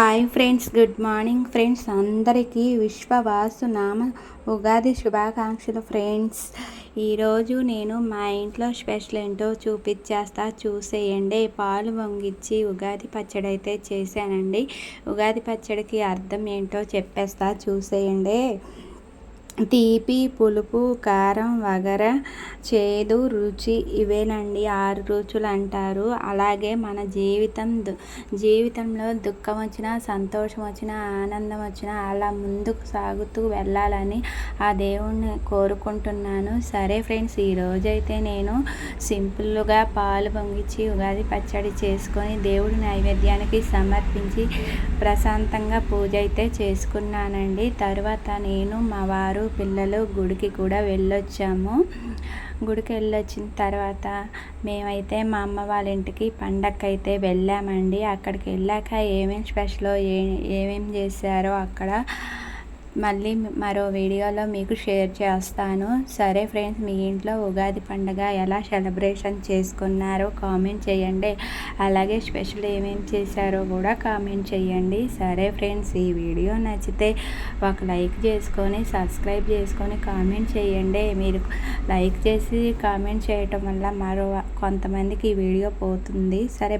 Hi friends good morning friends అందరికీ విశ్వవాసు నామ ఉగాది శుభాకాంక్షలు ఫ్రెండ్స్ ఈరోజు నేను మా ఇంట్లో స్పెషల్ ఏంటో చూపించేస్తా చూసేయండి. పాలు వంగిచ్చి ఉగాది పచ్చడి అయితే చేశానండి. ఉగాది పచ్చడికి అర్థం ఏంటో చెప్పేస్తా చూసేయండి. తీపి పులుపు కారం వగర చేదు రుచి ఇవేనండి. ఆరు రుచులు అంటారు అలాగే మన జీవితం జీవితంలో దుఃఖం వచ్చినా సంతోషం వచ్చినా ఆనందం వచ్చినా అలా ముందుకు సాగుతూ వెళ్ళాలని ఆ దేవుణ్ణి కోరుకుంటున్నాను. సరే ఫ్రెండ్స్ ఈరోజైతే నేను సింపుల్గా పాలు పొంగిచ్చి ఉగాది పచ్చడి చేసుకొని దేవుడి నైవేద్యానికి సమర్పించి ప్రశాంతంగా పూజ అయితే చేసుకున్నానండి. తర్వాత నేను మా వారు పిల్లలు గుడికి కూడా వెళ్ళొచ్చాము. గుడికి వెళ్ళొచ్చిన తర్వాత మేమైతే మా అమ్మ వాళ్ళ ఇంటికి పండక్కి అయితే వెళ్ళామండి. అక్కడికి వెళ్ళాక ఏమేమి స్పెషల్ ఏ ఏమేమి చేశారో అక్కడ మళ్ళీ మరో వీడియోలో మీకు షేర్ చేస్తాను. సరే ఫ్రెండ్స్ మీ ఇంట్లో ఉగాది పండుగ ఎలా సెలబ్రేషన్ చేసుకున్నారో కామెంట్ చేయండి. అలాగే స్పెషల్ ఏమేమి చేశారో కూడా కామెంట్ చేయండి. సరే ఫ్రెండ్స్ ఈ వీడియో నచ్చితే ఒక లైక్ చేసుకొని సబ్స్క్రైబ్ చేసుకొని కామెంట్ చేయండి. మీరు లైక్ చేసి కామెంట్ చేయటం వల్ల మరో కొంతమందికి ఈ వీడియో పోతుంది. సరే